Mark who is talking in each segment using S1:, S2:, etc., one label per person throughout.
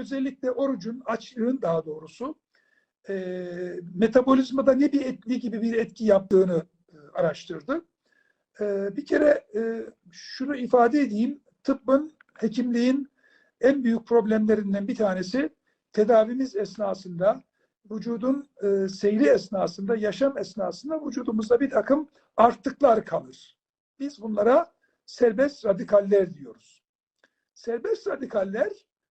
S1: özellikle orucun, açlığın daha doğrusu e, metabolizmada ne bir etki gibi bir etki yaptığını e, araştırdı. E, bir kere e, şunu ifade edeyim, tıbbın, hekimliğin en büyük problemlerinden bir tanesi tedavimiz esnasında, vücudun e, seyri esnasında, yaşam esnasında vücudumuzda bir takım artıklar kalır. Biz bunlara serbest radikaller diyoruz. Serbest radikaller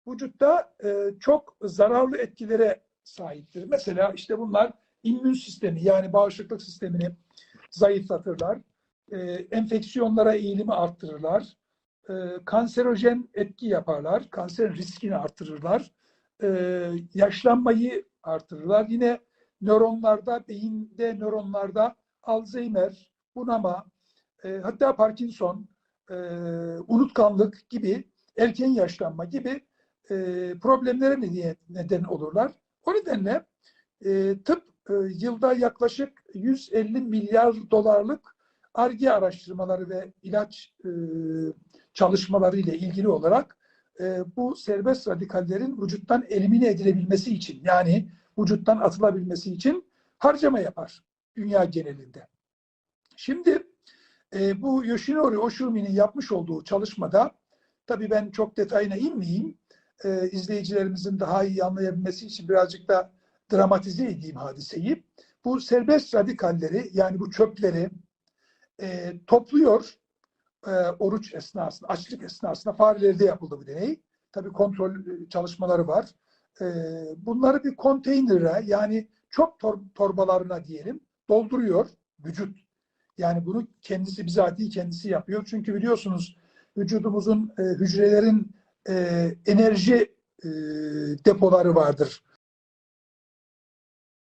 S1: vücutta e, çok zararlı etkilere sahiptir. Mesela işte bunlar immün sistemi yani bağışıklık sistemini zayıflatırlar. E, enfeksiyonlara eğilimi arttırırlar. E, kanserojen etki yaparlar. Kanser riskini artırırlar. E, yaşlanmayı artırırlar. Yine nöronlarda, beyinde nöronlarda Alzheimer, bunama, e, hatta Parkinson, e, unutkanlık gibi, erken yaşlanma gibi e, problemlere neden, olurlar. O nedenle e, tıp e, yılda yaklaşık 150 milyar dolarlık ARGE araştırmaları ve ilaç e, çalışmaları ile ilgili olarak e, bu serbest radikallerin vücuttan elimine edilebilmesi için yani vücuttan atılabilmesi için harcama yapar dünya genelinde. Şimdi e, bu Yoshinori Oshumi'nin yapmış olduğu çalışmada tabii ben çok detayına inmeyeyim. E, izleyicilerimizin daha iyi anlayabilmesi için birazcık da dramatize edeyim hadiseyi. Bu serbest radikalleri yani bu çöpleri e, topluyor e, oruç esnasında, açlık esnasında farelerde yapıldı bu deney. Tabii kontrol e, çalışmaları var. E, bunları bir konteynere yani çöp tor torbalarına diyelim dolduruyor vücut. Yani bunu kendisi bizatihi kendisi yapıyor. Çünkü biliyorsunuz vücudumuzun e, hücrelerin enerji depoları vardır.